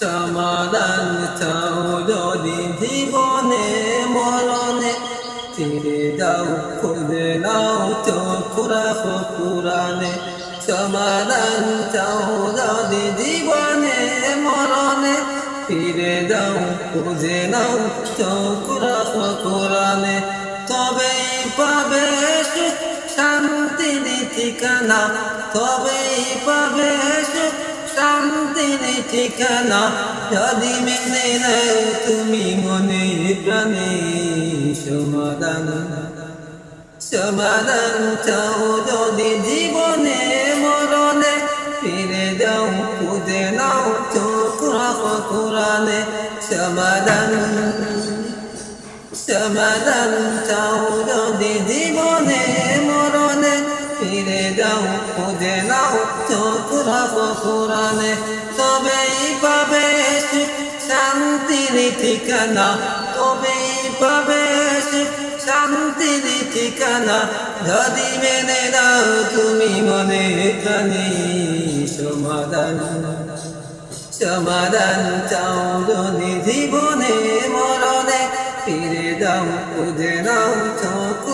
সমাধান চাও যদি জীবনে মরণে ফিরে দাও খুঁজে নাও চোখ রাখো পুরাণে। সমাধান চাও যদি জীবনে মরণে ফিরে দাও খুঁজে নাও চোখ রাখো পুরাণে। তবেই পাবে শান্তির ঠিকানা তবেই পাবে সুখ ঠিকানা যদি মেনে নাও তুমি মনে প্রাণে। সমাধান সমাধান চাও যদি জীবনে মরণে। ফিরে যাও, খুঁজে নাও চোখ রাখো কোরআনে। সমাধান সমাধান চাও যদি জীবনে মরণে। ফিরে যাও, খুঁজে নাও চোখ রাখো কোরআনে। শান্তির ঠিকানা তবেই পাবে শান্তির ঠিকানা যদি মেনে দাও তুমি মনে প্রাণী সমাধান। সমাধান চাও যদি জীবনে, মরণে ফিরে যাও খুঁজে নাও চোখ